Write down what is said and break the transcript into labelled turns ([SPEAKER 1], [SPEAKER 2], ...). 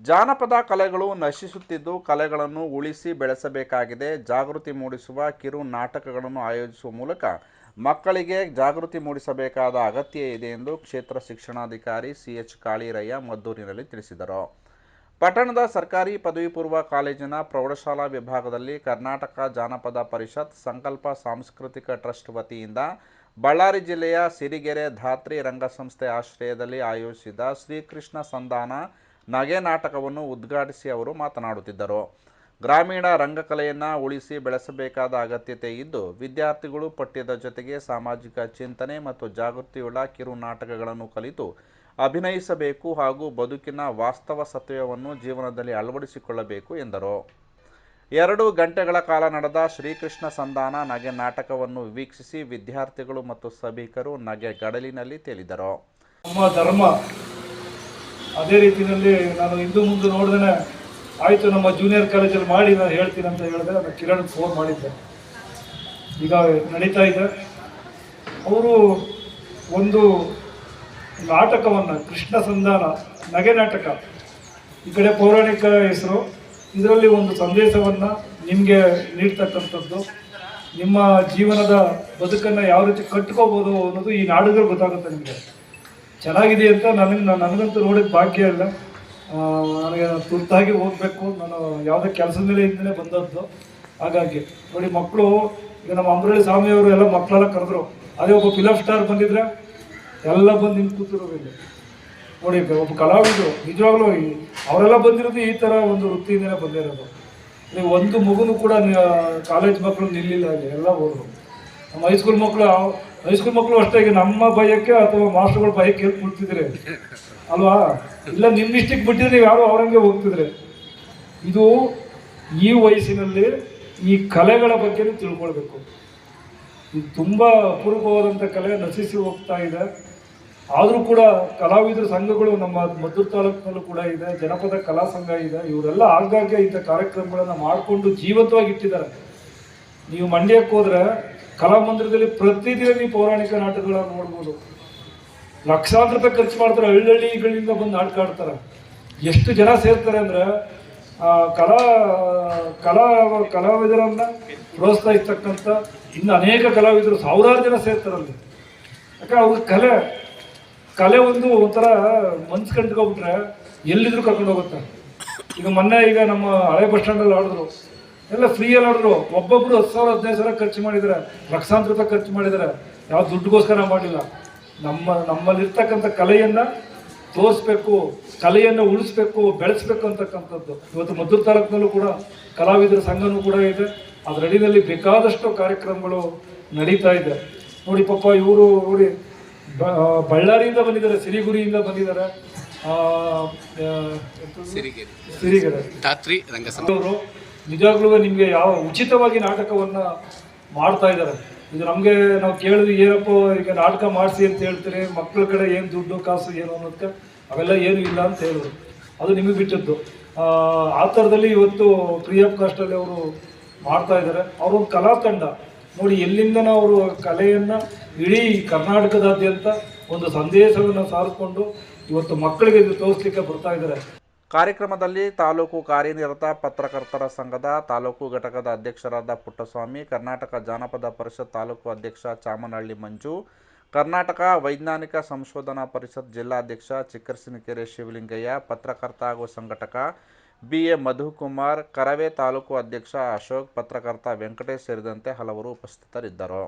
[SPEAKER 1] ಜಾನಪದ ಕಲೆಗಳು ನಶಿಸುತ್ತಿದ್ದು ಕಲೆಗಳನ್ನು ಉಳಿಸಿ ಬೆಳೆಸಬೇಕಾಗಿದೆ. ಜಾಗೃತಿ ಮೂಡಿಸುವ ಕಿರು ನಾಟಕಗಳನ್ನು ಆಯೋಜಿಸುವ ಮೂಲಕ ಮಕ್ಕಳಿಗೆ ಜಾಗೃತಿ ಮೂಡಿಸಬೇಕಾದ ಅಗತ್ಯ ಇದೆ ಎಂದು ಕ್ಷೇತ್ರ ಶಿಕ್ಷಣಾಧಿಕಾರಿ ಸಿಎಚ್ ಕಾಳಿರಯ್ಯ ಮದ್ದೂರಿನಲ್ಲಿ ತಿಳಿಸಿದರು. ಪಟ್ಟಣದ ಸರ್ಕಾರಿ ಪದವಿ ಪೂರ್ವ ಕಾಲೇಜಿನ ಪ್ರೌಢಶಾಲಾ ವಿಭಾಗದಲ್ಲಿ ಕರ್ನಾಟಕ ಜಾನಪದ ಪರಿಷತ್ ಸಂಕಲ್ಪ ಸಾಂಸ್ಕೃತಿಕ ಟ್ರಸ್ಟ್ ವತಿಯಿಂದ ಬಳ್ಳಾರಿ ಜಿಲ್ಲೆಯ ಸಿರಿಗೆರೆ ಧಾತ್ರಿ ರಂಗಸಂಸ್ಥೆ ಆಶ್ರಯದಲ್ಲಿ ಆಯೋಜಿಸಿದ ಶ್ರೀಕೃಷ್ಣ ಸಂಧಾನ ನಗೆ ನಾಟಕವನ್ನು ಉದ್ಘಾಟಿಸಿ ಅವರು ಮಾತನಾಡುತ್ತಿದ್ದರು. ಗ್ರಾಮೀಣ ರಂಗಕಲೆಯನ್ನು ಉಳಿಸಿ ಬೆಳೆಸಬೇಕಾದ ಅಗತ್ಯತೆ ಇದ್ದು, ವಿದ್ಯಾರ್ಥಿಗಳು ಪಠ್ಯದ ಜೊತೆಗೆ ಸಾಮಾಜಿಕ ಚಿಂತನೆ ಮತ್ತು ಜಾಗೃತಿಯುಳ್ಳ ಕಿರು ನಾಟಕಗಳನ್ನು ಕಲಿತು ಅಭಿನಯಿಸಬೇಕು ಹಾಗೂ ಬದುಕಿನ ವಾಸ್ತವ ಸತ್ಯವನ್ನು ಜೀವನದಲ್ಲಿ ಅಳವಡಿಸಿಕೊಳ್ಳಬೇಕು ಎಂದರು. ಎರಡು ಗಂಟೆಗಳ ಕಾಲ ನಡೆದ ಶ್ರೀಕೃಷ್ಣ ಸಂಧಾನ ನಗೆ ನಾಟಕವನ್ನು ವೀಕ್ಷಿಸಿ ವಿದ್ಯಾರ್ಥಿಗಳು ಮತ್ತು ಸಭಿಕರು ನಗೆ ಗಡಲಿನಲ್ಲಿ ತೇಲಿದರು.
[SPEAKER 2] ನಮ್ಮ ಧರ್ಮ ಅದೇ ರೀತಿಯಲ್ಲಿ ನಾನು ಇಂದು ಮುಂದೆ ನೋಡಿದ್ರೆ ಆಯಿತು ನಮ್ಮ ಜೂನಿಯರ್ ಕಾಲೇಜಲ್ಲಿ ಮಾಡಿ ನಾನು ಹೇಳ್ತೀನಿ ಅಂತ ಹೇಳಿದೆ ನಾನು ಕಿರಣ್ ಫೋನ್ ಮಾಡಿದ್ದೆ. ಈಗ ನಡೀತಾ ಇದೆ. ಅವರು ಒಂದು ನಾಟಕವನ್ನು, ಕೃಷ್ಣ ಸಂಧಾನ, ನಗೆ ನಾಟಕ, ಈ ಕಡೆ ಪೌರಾಣಿಕ ಹೆಸರು, ಇದರಲ್ಲಿ ಒಂದು ಸಂದೇಶವನ್ನು ನಿಮಗೆ ನೀಡ್ತಕ್ಕಂಥದ್ದು. ನಿಮ್ಮ ಜೀವನದ ಬದುಕನ್ನು ಯಾವ ರೀತಿ ಕಟ್ಕೋಬೋದು ಅನ್ನೋದು ಈ ನಾಡುಗಳು ಗೊತ್ತಾಗುತ್ತೆ ನಿಮಗೆ. ಚೆನ್ನಾಗಿದೆ ಅಂತ ನನಗೆ ನನಗಂತೂ ನೋಡಿದ ಭಾಗ್ಯ ಇಲ್ಲ. ನನಗೆ ತುರ್ತಾಗಿ ಹೋಗಬೇಕು ನಾನು ಯಾವುದೇ ಕೆಲಸದ ಮೇಲೆ ಬಂದದ್ದು. ಹಾಗಾಗಿ ನೋಡಿ ಮಕ್ಕಳು, ಈಗ ನಮ್ಮ ಅಂಬರಳ್ಳಿ ಸ್ವಾಮಿಯವರು ಎಲ್ಲ ಮಕ್ಕಳೆಲ್ಲ ಕರೆದ್ರು, ಅದೇ ಒಬ್ಬ ಫಿಲಮ್ ಸ್ಟಾರ್ ಬಂದಿದ್ರೆ ಎಲ್ಲ ಬಂದು ನಿಂತು ಕೂತಿರೋರು ಇಲ್ಲಿ. ನೋಡಿ, ಒಬ್ಬ ಕಲಾವಿದರು, ನಿಜವಾಗ್ಲೂ ಅವರೆಲ್ಲ ಬಂದಿರೋದು ಈ ಥರ ಒಂದು ವೃತ್ತಿಯಿಂದಲೇ ಬಂದಿರೋದು. ನೀವು ಒಂದು ಮಗುನು ಕೂಡ ಕಾಲೇಜ್ ಮಕ್ಕಳು ನಿಲ್ಲಿಲ್ಲ ಎಲ್ಲ ಹೋದ್ರು ನಮ್ಮ ಹೈಸ್ಕೂಲ್ ಮಕ್ಕಳು ಹೈಸ್ಕೂಲ್ ಮಕ್ಕಳು ಅಷ್ಟೇ, ಈಗ ನಮ್ಮ ಭಯಕ್ಕೆ ಅಥವಾ ಮಾಸ್ಟರ್ಗಳ ಭಯಕ್ಕೆ ಎಲ್ಲಿ ಕೊಡ್ತಿದ್ರೆ ಅಲ್ವಾ? ಇಲ್ಲ ನಿಮ್ಮ ಇಷ್ಟಕ್ಕೆ ಬಿಟ್ಟಿದ್ರೆ ನೀವು ಯಾರು ಅವರಂಗೆ ಹೋಗ್ತಿದ್ರೆ. ಇದು ಈ ವಯಸ್ಸಿನಲ್ಲಿ ಈ ಕಲೆಗಳ ಬಗ್ಗೆ ತಿಳ್ಕೊಳ್ಬೇಕು. ಇದು ತುಂಬ ಅಪರೂಪವಾದಂಥ ಕಲೆ ನಶಿಸಿ ಹೋಗ್ತಾ ಇದೆ. ಆದರೂ ಕೂಡ ಕಲಾವಿದರ ಸಂಘಗಳು ನಮ್ಮ ಮದ್ದೂರು ತಾಲೂಕಿನಲ್ಲೂ ಕೂಡ ಇದೆ, ಜನಪದ ಕಲಾ ಸಂಘ ಇದೆ. ಇವರೆಲ್ಲ ಆಗಾಗ್ಗೆ ಇಂಥ ಕಾರ್ಯಕ್ರಮಗಳನ್ನು ಮಾಡಿಕೊಂಡು ಜೀವಂತವಾಗಿ ಇಟ್ಟಿದ್ದಾರೆ. ನೀವು ಮಂಡ್ಯಕ್ಕೆ ಹೋದ್ರೆ ಕಲಾಮಂದಿರದಲ್ಲಿ ಪ್ರತಿದಿನ ನೀವು ಪೌರಾಣಿಕ ನಾಟಕಗಳನ್ನು ನೋಡ್ಬೋದು. ಲಕ್ಷಾಂತರ ರೂಪಾಯಿ ಖರ್ಚು ಮಾಡ್ತಾರೆ, ಹಳ್ಳಿಗಳಿಂದ ಬಂದು ನಾಟಕ ಆಡ್ತಾರೆ. ಎಷ್ಟು ಜನ ಸೇರ್ತಾರೆ ಅಂದ್ರೆ ಕಲಾ ಕಲಾ, ಕಲಾವಿದರನ್ನ ಪ್ರೋತ್ಸಾಹಿಸ್ತಕ್ಕಂಥ ಇನ್ನು ಅನೇಕ ಕಲಾವಿದರು ಸಾವಿರಾರು ಜನ ಸೇರ್ತಾರಲ್ಲಿ ಯಾಕೆ ಅವ್ರ ಕಲೆ ಕಲೆ ಒಂದು ಒಂಥರ ಮನ್ಸು ಕಂಡ್ಕೊಬಿಟ್ರೆ ಎಲ್ಲಿದ್ರು ಕರ್ಕೊಂಡು ಹೋಗುತ್ತೆ ಈಗ ಮೊನ್ನೆ ಈಗ ನಮ್ಮ ಹಳೆ ಬಸ್ ಸ್ಟ್ಯಾಂಡಲ್ಲಿ ಆಡಿದ್ರು. ಎಲ್ಲ ಫ್ರೀಯಲ್ಲಿ ಆಡಿದ್ರು ಒಬ್ಬೊಬ್ರು ಹತ್ತು ಸಾವಿರ ಹದಿನೈದು ಸಾವಿರ ಖರ್ಚು ಮಾಡಿದ್ದಾರೆ ಲಕ್ಷಾಂತರ ರೂಪಾಯಿ ಖರ್ಚು ಮಾಡಿದ್ದಾರೆ ಯಾವ ದುಡ್ಡುಗೋಸ್ಕರ ಮಾಡಿಲ್ಲ. ನಮ್ಮ ನಮ್ಮಲ್ಲಿರ್ತಕ್ಕಂಥ ಕಲೆಯನ್ನು ತೋರಿಸ್ಬೇಕು ಕಲೆಯನ್ನು ಉಳಿಸ್ಬೇಕು ಬೆಳೆಸ್ಬೇಕು ಅಂತಕ್ಕಂಥದ್ದು. ಇವತ್ತು ಮದ್ದೂರು ತಾಲೂಕಿನಲ್ಲೂ ಕೂಡ ಕಲಾವಿದರ ಸಂಘನೂ ಕೂಡ ಇದೆ. ಅದರ ಅಡಿಯಲ್ಲಿ ಬೇಕಾದಷ್ಟು ಕಾರ್ಯಕ್ರಮಗಳು ನಡೀತಾ ಇದೆ. ನೋಡಿ ಪಾಪ ಇವರು ನೋಡಿ ಬ- ಬಳ್ಳಾರಿಯಿಂದ ಬಂದಿದ್ದಾರೆ ಸಿರಿಗುರಿಯಿಂದ ಬಂದಿದ್ದಾರೆ. ಸಿರಿಗೆರೆ?
[SPEAKER 3] ಸಿರಿಗೆರೆ.
[SPEAKER 2] ಅವರು ನಿಜವಾಗ್ಲೂ ನಿಮಗೆ ಯಾವ ಉಚಿತವಾಗಿ ನಾಟಕವನ್ನ ಮಾಡ್ತಾ ಇದ್ದಾರೆ. ಇದು ನಮಗೆ ನಾವು ಕೇಳಿದ್ವಿ ಏನಪ್ಪ ಈಗ ನಾಟಕ ಮಾಡಿಸಿ ಅಂತ ಹೇಳ್ತೀರಿ ಮಕ್ಕಳ ಕಡೆ ಏನು ದುಡ್ಡು ಕಾಸು ಏನು ಅನ್ನೋದಕ್ಕೆ ಅವೆಲ್ಲ ಏನೂ ಇಲ್ಲ ಅಂತ ಹೇಳಿದ್ರು. ಅದು ನಿಮಗೆ ಬಿಟ್ಟದ್ದು. ಆ, ಥರದಲ್ಲಿ ಇವತ್ತು ಫ್ರೀ ಕಾಸ್ಟಲ್ಲಿ ಅವರು ಮಾಡ್ತಾ ಇದ್ದಾರೆ. ಅವರೊಂದು ಕಲಾ ತಂಡ. ನೋಡಿ ಎಲ್ಲಿಂದನೂ ಅವರು ಕಲೆಯನ್ನು ಇಡೀ ಕರ್ನಾಟಕದಾದ್ಯಂತ ಒಂದು ಸಂದೇಶವನ್ನು ಸಾರಿಕೊಂಡು ಇವತ್ತು ಮಕ್ಕಳಿಗೆ ಇದು ತೋರಿಸ್ಲಿಕ್ಕೆ ಬರ್ತಾ ಇದ್ದಾರೆ.
[SPEAKER 1] ಕಾರ್ಯಕ್ರಮದಲ್ಲಿ ತಾಲೂಕು ಕಾರ್ಯನಿರತ ಪತ್ರಕರ್ತರ ಸಂಘದ ತಾಲೂಕು ಘಟಕದ ಅಧ್ಯಕ್ಷರಾದ ಪುಟ್ಟಸ್ವಾಮಿ, ಕರ್ನಾಟಕ ಜಾನಪದ ಪರಿಷತ್ ತಾಲೂಕು ಅಧ್ಯಕ್ಷ ಚಾಮನಹಳ್ಳಿ ಮಂಜು, ಕರ್ನಾಟಕ ವೈಜ್ಞಾನಿಕ ಸಂಶೋಧನಾ ಪರಿಷತ್ ಜಿಲ್ಲಾಧ್ಯಕ್ಷ ಚಿಕ್ಕರಸಿನಕೆರೆ ಶಿವಲಿಂಗಯ್ಯ, ಪತ್ರಕರ್ತ ಹಾಗೂ ಸಂಘಟಕ ಬಿ ಎ ಮಧುಕುಮಾರ್, ಕರವೇ ತಾಲೂಕು ಅಧ್ಯಕ್ಷ ಅಶೋಕ್, ಪತ್ರಕರ್ತ ವೆಂಕಟೇಶ್ ಸೇರಿದಂತೆ ಹಲವರು ಉಪಸ್ಥಿತರಿದ್ದರು.